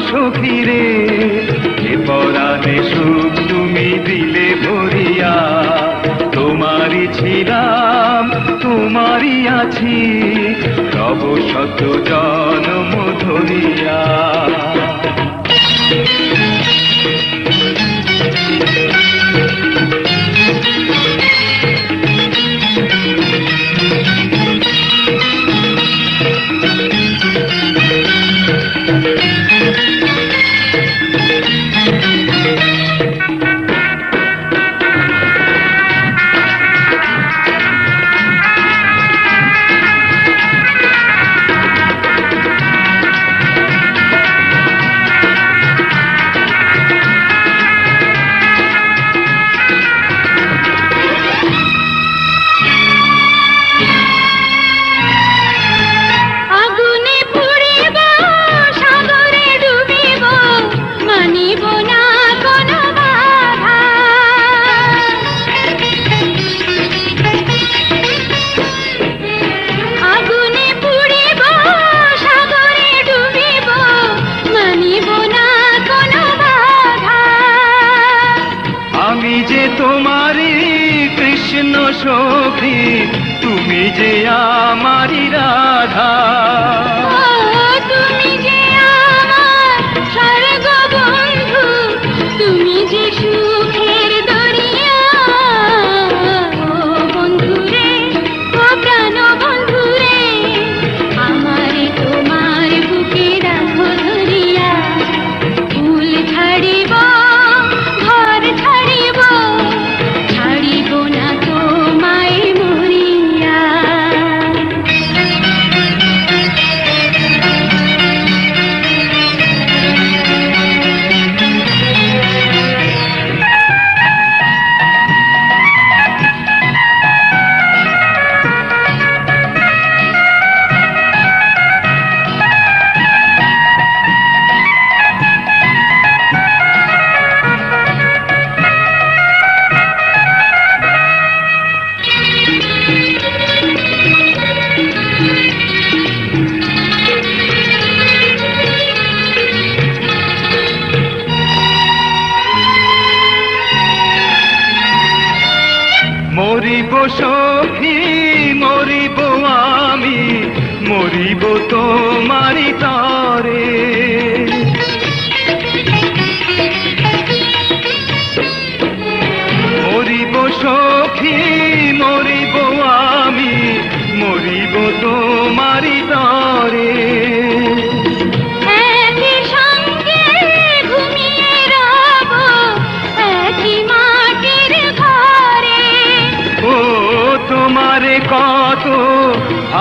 সখী রে যে পরাণে সুখ তুমি দিলে ভরিয়া। তোমারই ছিলাম, তোমারই আছি, তব শত জন্ম ধরিয়া। সখী তুমি যে আমারি রাধা। সখী মরিব আমি মরিব তোমারি তার।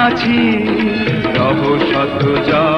আছি। রব শত যা